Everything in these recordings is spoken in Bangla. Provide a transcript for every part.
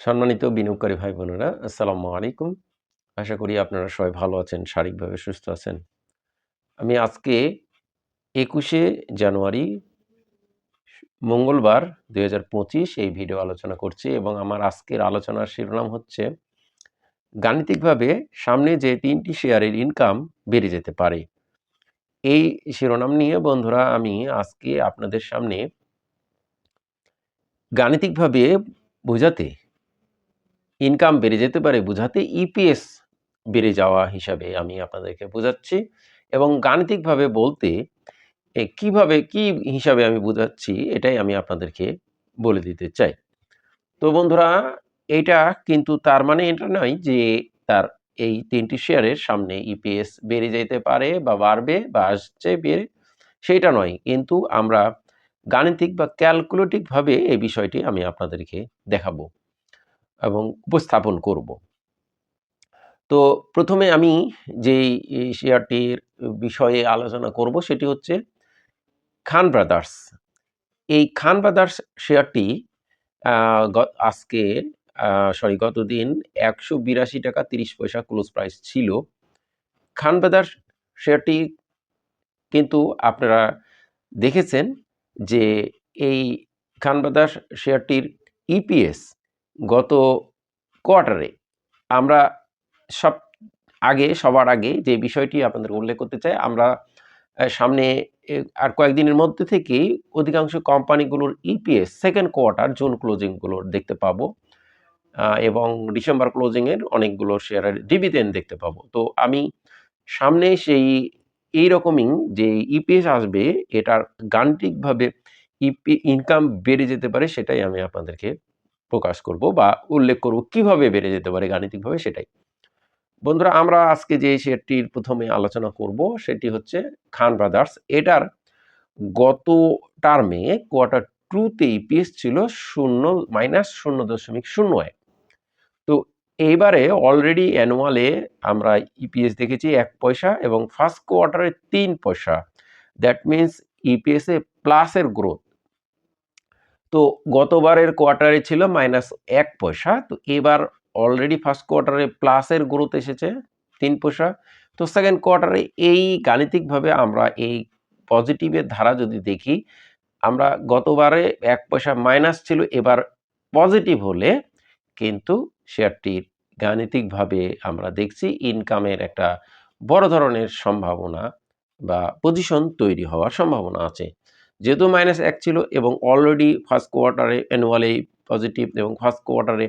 সম্মানিত বিনিয়োগকারী ভাই বোনেরা আসসালামু আলাইকুম। আশা করি আপনারা সবাই ভালো আছেন, শারীরিকভাবে সুস্থ আছেন। আমি আজকে একুশে জানুয়ারি, মঙ্গলবার দু হাজার পঁচিশ এই ভিডিও আলোচনা করছি এবং আমার আজকের আলোচনার শিরোনাম হচ্ছে, গাণিতিকভাবে সামনে যে তিনটি শেয়ারের ইনকাম বেড়ে যেতে পারে। এই শিরোনাম নিয়ে বন্ধুরা, আমি আজকে আপনাদের সামনে গাণিতিকভাবে বোঝাতে ইনকাম বেড়ে যেতে পারে বোঝাতে ইপিএস বেড়ে যাওয়া হিসাবে আমি আপনাদেরকে বোঝাচ্ছি এবং গাণিতিকভাবে বলতে কীভাবে, কি হিসাবে আমি বোঝাচ্ছি এটাই আমি আপনাদেরকে বলে দিতে চাই। তো বন্ধুরা, এটা কিন্তু তার মানে এটা নয় যে তার এই তিনটি শেয়ারের সামনে ইপিএস বেড়ে যেতে পারে বা বাড়বে বা আসছে বেড়ে সেইটা নয়। কিন্তু আমরা গাণিতিক বা ক্যালকুলেটিকভাবে এই বিষয়টি আমি আপনাদেরকে দেখাবো। এবং উপস্থাপন করব। তো প্রথমে আমি যেই শেয়ারটির বিষয়ে আলোচনা করব সেটি হচ্ছে খান ব্রাদার্স। এই খান ব্রাদার্স শেয়ারটি আজকে সরি, গতদিন একশো বিরাশি টাকা তিরিশ পয়সা ক্লোজ প্রাইস ছিল। খান ব্রাদার্স শেয়ারটি কিন্তু আপনারা দেখেছেন যে এই খান ব্রাদার্স শেয়ারটির ইপিএস গত কোয়ার্টারে আমরা সব আগে, সবার আগে যে বিষয়টি আপনাদের উল্লেখ করতে চাই, আমরা সামনে আর কয়েকদিনের মধ্যে থেকেই অধিকাংশ কোম্পানিগুলোর ইপিএস সেকেন্ড কোয়ার্টার জুন ক্লোজিংগুলোর দেখতে পাবো এবং ডিসেম্বর ক্লোজিংয়ের অনেকগুলো শেয়ারের ডিভিডেন্ড দেখতে পাবো। তো আমি সামনে সেই এই রকমই যে ইপিএস আসবে, এটার গাণিতিকভাবে ইপি, ইনকাম বেড়ে যেতে পারে, সেটাই আমি আপনাদেরকে প্রকাশ করব বা উল্লেখ করব কীভাবে বেড়ে যেতে পারে গাণিতিকভাবে সেটাই। বন্ধুরা, আমরা আজকে যে শেয়ারটির প্রথমে আলোচনা করব সেটি হচ্ছে খান ব্রাদার্স। এটার গত টার্মে কোয়ার্টার টুতে ইপিএস ছিল শূন্য মাইনাস শূন্য দশমিক শূন্য এক। তো এইবারে অলরেডি অ্যানুয়ালে আমরা ইপিএস দেখেছি এক পয়সা এবং ফার্স্ট কোয়ার্টারে তিন পয়সা। দ্যাট মিন্স ইপিএসে প্লাসের গ্রোথ তো গতবারের কোয়ার্টারে ছিল মাইনাস এক পয়সা, তো এবার অলরেডি ফার্স্ট কোয়ার্টারে প্লাসের গ্রোথ এসেছে তিন পয়সা। তো সেকেন্ড কোয়ার্টারে এই গাণিতিকভাবে আমরা এই পজিটিভের ধারা যদি দেখি, আমরা গতবারে এক পয়সা মাইনাস ছিল, এবার পজিটিভ হলে কিন্তু শেয়ারটির গাণিতিকভাবে আমরা দেখছি ইনকামের একটা বড় ধরনের সম্ভাবনা বা পজিশন তৈরি হওয়ার সম্ভাবনা আছে। যেহেতু মাইনাস এক ছিল এবং অলরেডি ফার্স্ট কোয়ার্টারে অ্যানুয়ালি পজিটিভ এবং ফার্স্ট কোয়ার্টারে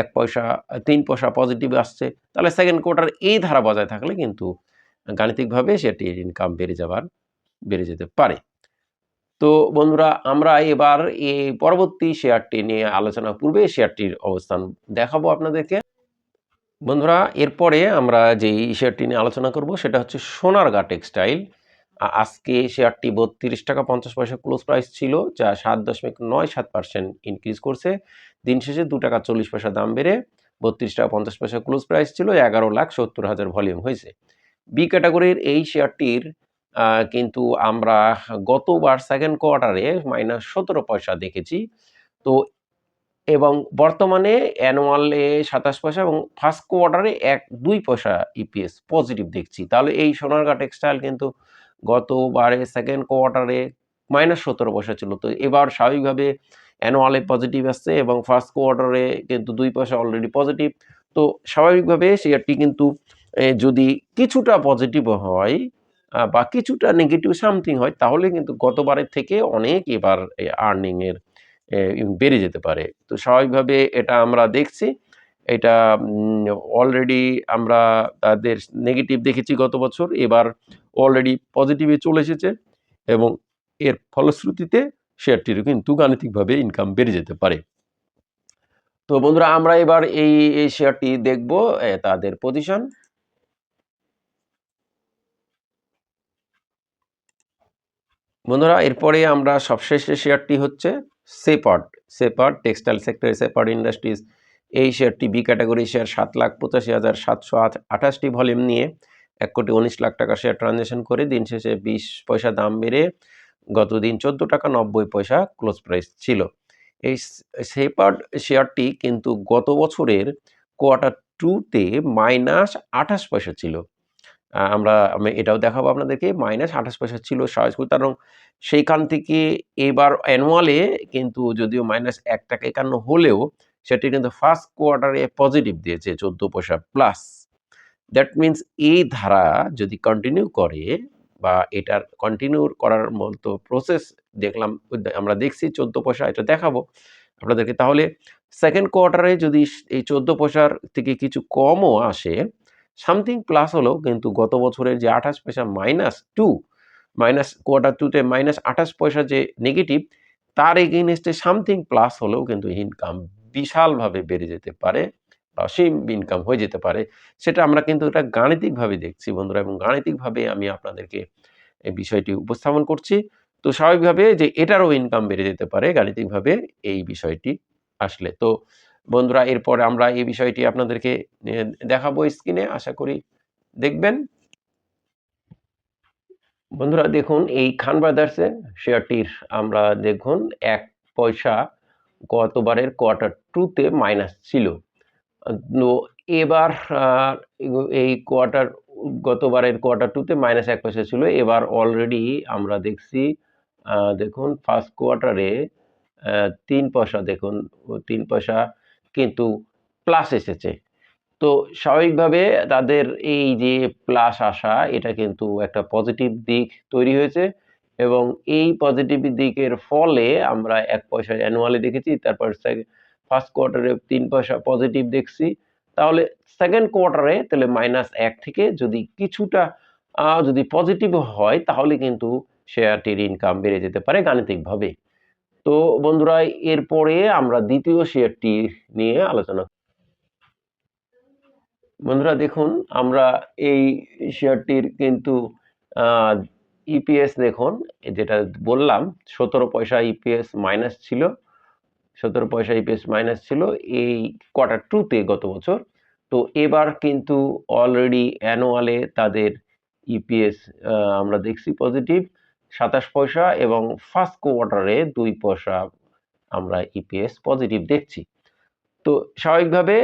এক পয়সা, তিন পয়সা পজিটিভ আসছে, তাহলে সেকেন্ড কোয়ার্টার এই ধারা বজায় থাকলে কিন্তু গাণিতিকভাবে সেটির ইনকাম বেড়ে যাবার, বেড়ে যেতে পারে। তো বন্ধুরা, আমরা এবার এই পরবর্তী শেয়ারটি নিয়ে আলোচনা পূর্বে শেয়ারটির অবস্থান দেখাবো আপনাদেরকে। বন্ধুরা, এরপরে আমরা যেই শেয়ারটি নিয়ে আলোচনা করব, সেটা হচ্ছে সোনারগা টেক্সটাইল। আজকে শেয়ারটি বত্রিশ টাকা পঞ্চাশ পয়সা ক্লোজ প্রাইস ছিল, যা সাত দশমিক নয় সাত পার্সেন্ট ইনক্রিজ করছে। দিন শেষে দু টাকা চল্লিশ পয়সা দাম বেড়ে বত্রিশ টাকা পঞ্চাশ পয়সা ক্লোজ প্রাইস ছিল, এগারো লাখ সত্তর হাজার ভলিউম হয়েছে। বি ক্যাটাগরির এই শেয়ারটির কিন্তু আমরা গতবার সেকেন্ড কোয়ার্টারে মাইনাস সতেরো পয়সা দেখেছি। তো এবং বর্তমানে অ্যানুয়ালে সাতাশ পয়সা এবং ফার্স্ট কোয়ার্টারে এক দুই পয়সা ইপিএস পজিটিভ দেখছি। তাহলে এই সোনারগা টেক্সটাইল কিন্তু গতবারে সেকেন্ড কোয়ার্টারে মাইনাস সতেরো পয়সা ছিল তো এবার স্বাভাবিকভাবে অ্যানুয়ালে পজিটিভ আসছে এবং ফার্স্ট কোয়ার্টারে কিন্তু দুই পয়সা অলরেডি পজিটিভ তো স্বাভাবিকভাবে শেয়ারটি কিন্তু যদি কিছুটা পজিটিভ হয় বা কিছুটা নেগেটিভ সামথিং হয়, তাহলে কিন্তু গতবারের থেকে অনেক এবার আর্নিংয়ের বেড়ে যেতে পারে। তো স্বাভাবিকভাবে এটা আমরা দেখছি। এটা অলরেডি আমরা তাদের নেগেটিভ দেখেছি গত বছর। এবার অলরেডি পজিটিভে চলে এসেছে এবং এর ফলশ্রুতিতে শেয়ারটিরও কিন্তু গাণিতিকভাবে ইনকাম বেড়ে যেতে পারে। তো বন্ধুরা, আমরা এবার এই এই শেয়ারটি দেখব তাদের পজিশন বন্ধুরা, এরপরে আমরা সবশেষে শেয়ারটি হচ্ছে Shepherd Shepherd textile sector Shepherd industries এই শেয়ারটি বি ক্যাটাগরি শেয়ার সাত লাখ পঁচাশি হাজার সাতশো আঠাশটি ভলিউম নিয়ে এক কোটি উনিশ লাখ টাকা শেয়ার ট্রানজ্যাকশন করে দিন শেষে বিশ পয়সা দাম বেড়ে গত দিন চোদ্দ টাকা নব্বই পয়সা ক্লোজ প্রাইস ছিল। এই সেপার্ড শেয়ারটি কিন্তু গত বছরের কোয়ার্টার টুতে মাইনাস আঠাশ পয়সা ছিল। আমরা, আমি এটাও দেখাবো আপনাদেরকে মাইনাস আঠাশ পয়সা ছিল কারণ সেইখান থেকে এবার অ্যানুয়ালে কিন্তু যদিও মাইনাস এক টাকা একান্ন হলেও সেটি কিন্তু ফার্স্ট কোয়ার্টারে পজিটিভ দিয়েছে চোদ্দ পয়সা প্লাস দ্যাট মিন্স এই ধারা যদি কন্টিনিউ করে বা এটার কন্টিনিউ করার মতো প্রসেস দেখলাম, আমরা দেখছি চোদ্দ পয়সা এটা দেখাবো আপনাদেরকে। তাহলে সেকেন্ড কোয়ার্টারে যদি এই চোদ্দ পয়সার থেকে কিছু কমও আসে সামথিং প্লাস হলেও কিন্তু গত বছরের যে আঠাশ পয়সা মাইনাস টু মাইনাস কোয়ার্টার টুতে মাইনাস আঠাশ পয়সা যে নেগেটিভ তার এগেনস্টে সামথিং প্লাস হলেও কিন্তু ইনকাম বিশালভাবে বেড়ে যেতে পারে বা সেই ইনকাম হয়ে যেতে পারে, সেটা আমরা কিন্তু এটা গাণিতিকভাবে দেখছি বন্ধুরা এবং গাণিতিকভাবে আমি আপনাদেরকে এই বিষয়টি উপস্থাপন করছি। তো স্বাভাবিকভাবে যে এটারও ইনকাম বেড়ে যেতে পারে গাণিতিকভাবে এই বিষয়টি আসলে। তো বন্ধুরা, এরপরে আমরা এই বিষয়টি আপনাদেরকে দেখাবো স্ক্রিনে আশা করি দেখবেন। বন্ধুরা, দেখুন এই খান ব্রাদার্সের শেয়ারটির আমরা দেখুন এক পয়সা গতবারের কোয়ার্টার টুতে মাইনাস ছিল। এবার এই কোয়ার্টার গতবারের কোয়ার্টার টুতে মাইনাস এক পয়সা ছিল। এবার অলরেডি আমরা দেখছি দেখুন ফার্স্ট কোয়ার্টারে তিন পয়সা দেখুন, তিন পয়সা কিন্তু প্লাস এসেছে। তো স্বাভাবিকভাবে তাদের এই যে প্লাস আসা, এটা কিন্তু একটা পজিটিভ দিক তৈরি হয়েছে। এবং এই পজিটিভ দিকের ফলে আমরা এক পয়সা অ্যানুয়ালি দেখেছি, তারপর ফার্স্ট কোয়ার্টারে তিন পয়সা পজিটিভ দেখছি। তাহলে সেকেন্ড কোয়ার্টারে তাহলে মাইনাস এক থেকে যদি কিছুটা যদি পজিটিভ হয়, তাহলে কিন্তু শেয়ারটির ইনকাম বেড়ে যেতে পারে গাণিতিকভাবে। তো বন্ধুরা, এরপরে আমরা দ্বিতীয় শেয়ারটি নিয়ে আলোচনা বন্ধুরা, দেখুন, আমরা এই শেয়ারটির কিন্তু ইপিএস দেখুন, যেটা বললাম, সতেরো পয়সা ইপিএস মাইনাস ছিল, সতেরো পয়সা ইপিএস মাইনাস ছিল এই কোয়ার্টার টুতে গত বছর। তো এবার কিন্তু অলরেডি অ্যানুয়ালে তাদের ইপিএস আমরা দেখছি পজিটিভ সাতাশ পয়সা এবং ফার্স্ট কোয়ার্টারে দুই পয়সা আমরা ইপিএস পজিটিভ দেখছি। তো স্বাভাবিকভাবে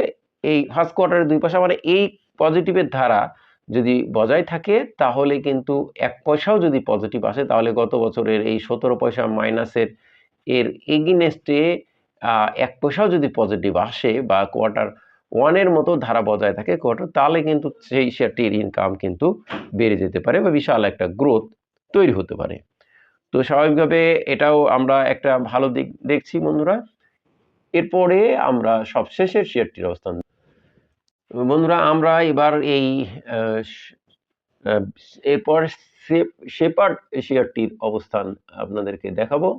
এই ফার্স্ট কোয়ার্টারে দুই পয়সা মানে এই পজিটিভের ধারা যদি বজায় থাকে, তাহলে কিন্তু এক পয়সাও যদি পজিটিভ আসে, তাহলে গত বছরের এই সতেরো পয়সা মাইনাসের এর এগিনেস্টে এক পয়সাও যদি পজিটিভ আসে বা কোয়ার্টার ওয়ানের মতো ধারা বজায় থাকে কোয়ার্টার তাহলে কিন্তু সেই শেয়ারটির ইনকাম কিন্তু বেড়ে যেতে পারে বা বিশাল একটা গ্রোথ তৈরি হতে পারে। তো স্বাভাবিকভাবে এটাও আমরা একটা ভালো দিক দেখছি বন্ধুরা। এরপরে আমরা সবশেষের শেয়ারটির অবস্থান বন্ধুরা, আমরা এবার এই এরপর শেপার্ড শেয়ারটির অবস্থান আপনাদেরকে দেখাবো।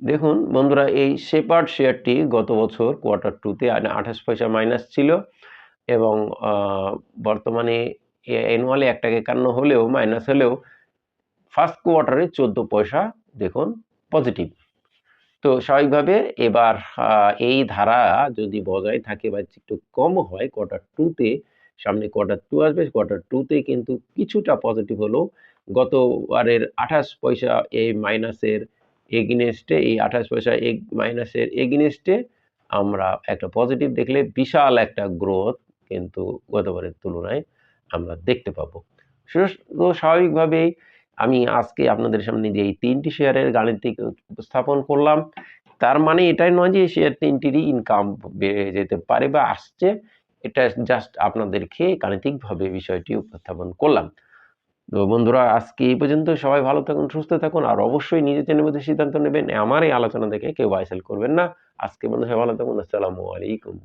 দেখুন বন্ধুরা, এই শেপার্ড শেয়ারটি গত বছর কোয়ার্টার টুতে আঠাশ পয়সা মাইনাস ছিল এবং বর্তমানে অ্যানুয়ালি এক টাকা একান্ন হলেও, মাইনাস হলেও, ফার্স্ট কোয়ার্টারে চোদ্দ পয়সা, দেখুন, পজিটিভ। তো স্বাভাবিকভাবে এবার এই ধারা যদি বজায় থাকে বা একটু কম হয় কোয়ার্টার টুতে সামনে কোয়ার্টার টু আসবে কোয়ার্টার টুতে কিন্তু কিছুটা পজিটিভ হলো। গতবারের আঠাশ পয়সা এই মাইনাসের এগিনেস্টে এই আঠাশ পয়সা এগ মাইনাসের এগিনেস্টে আমরা একটা পজিটিভ দেখলে বিশাল একটা গ্রোথ কিন্তু গতবারের তুলনায় আমরা দেখতে পাবো। স্বাভাবিকভাবেই আমি আজকে আপনাদের সামনে যে এই তিনটি শেয়ারের গাণিতিক উপস্থাপন করলাম, তার মানে এটাই নয় যে শেয়ার তিনটিরই ইনকাম বেড়ে যেতে পারে বা আসছে, এটা জাস্ট আপনাদেরকে গাণিতিকভাবে বিষয়টি উপস্থাপন করলাম। তো বন্ধুরা, আজকে এই পর্যন্ত সবাই ভালো থাকুন, সুস্থ থাকুন, আর অবশ্যই নিজের জন্য মধ্যে সিদ্ধান্ত নেবেন, আমার এই আলোচনা দেখে কেউ বাইসেল করবেন না। আজকে বন্ধু সবাই ভালো থাকুন, আসসালামু আলাইকুম।